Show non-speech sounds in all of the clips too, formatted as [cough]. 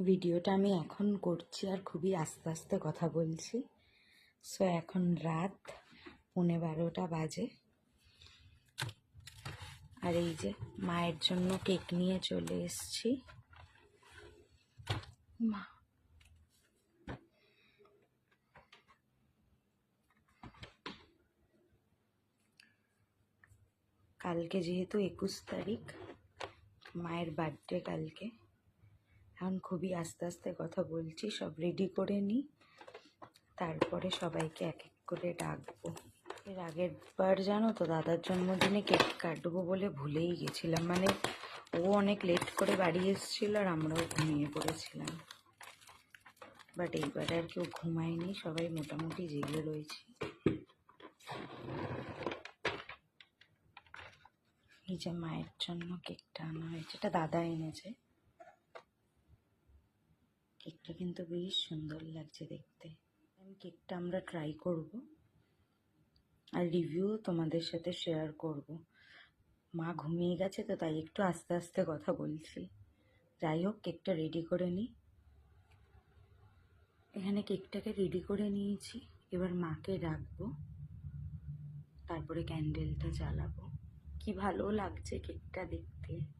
ভিডিওটা আমি এখন করছি আর খুবই আস্তে আস্তে কথা বলছি। সো এখন রাত পৌনে বারোটা বাজে। আর এই যে মায়ের জন্য কেক নিয়ে চলে এসেছি। মা। কালকে যেহেতু একুশ তারিখ, মায়ের বার্থডে কালকে। এখন খুবই আস্তে আস্তে কথা বলছি, সব রেডি করে নিই। তারপরে সবাইকে এক এক করে ডাকবো। এর আগের বার জানো তো, দাদার জন্মদিনে কেক কাটবো বলে ভুলেই গেছিলাম। মানে ও অনেক লেট করে বাড়ি এসেছিল আর আমরাও ঘুমিয়ে পড়েছিলাম। বাট এইবারে আর কেউ ঘুমায়নি, সবাই মোটামুটি জেগে রয়েছে। এই যে মায়ের জন্য কেকটা আনা হয়েছে, এটা দাদা এনেছে। কেকটা কিন্তু বেশ সুন্দর লাগছে দেখতে। আমি কেকটা আমরা ট্রাই করব আর রিভিউ তোমাদের সাথে শেয়ার করব। মা ঘুমিয়ে গেছে তো তাই একটু আস্তে আস্তে কথা বলছি। যাই হোক, কেকটা রেডি করে নিই এখানে কেকটাকে রেডি করে নিয়েছি। এবার মাকে রাখব। তারপরে ক্যান্ডেলটা জ্বালাবো। কি ভালো লাগছে কেকটা দেখতে।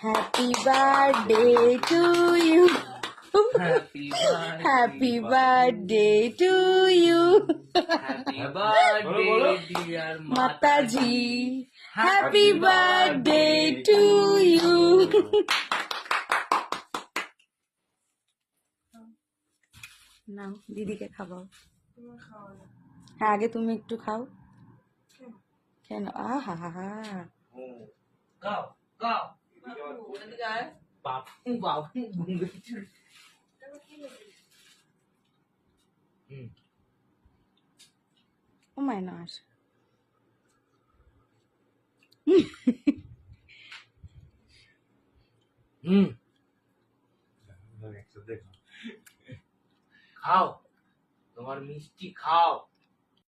Happy birthday to you Happy birthday. Happy birthday to you Happy birthday, [laughs] dear Mataji happy birthday to you নাও দিদিকে খাবাও হ্যাঁ আগে তুমি একটু খাও। কেন? আহা। হা হা Go, go. Bapu Bapu hmm O my not হুম খাও তোমার মিষ্টি খাও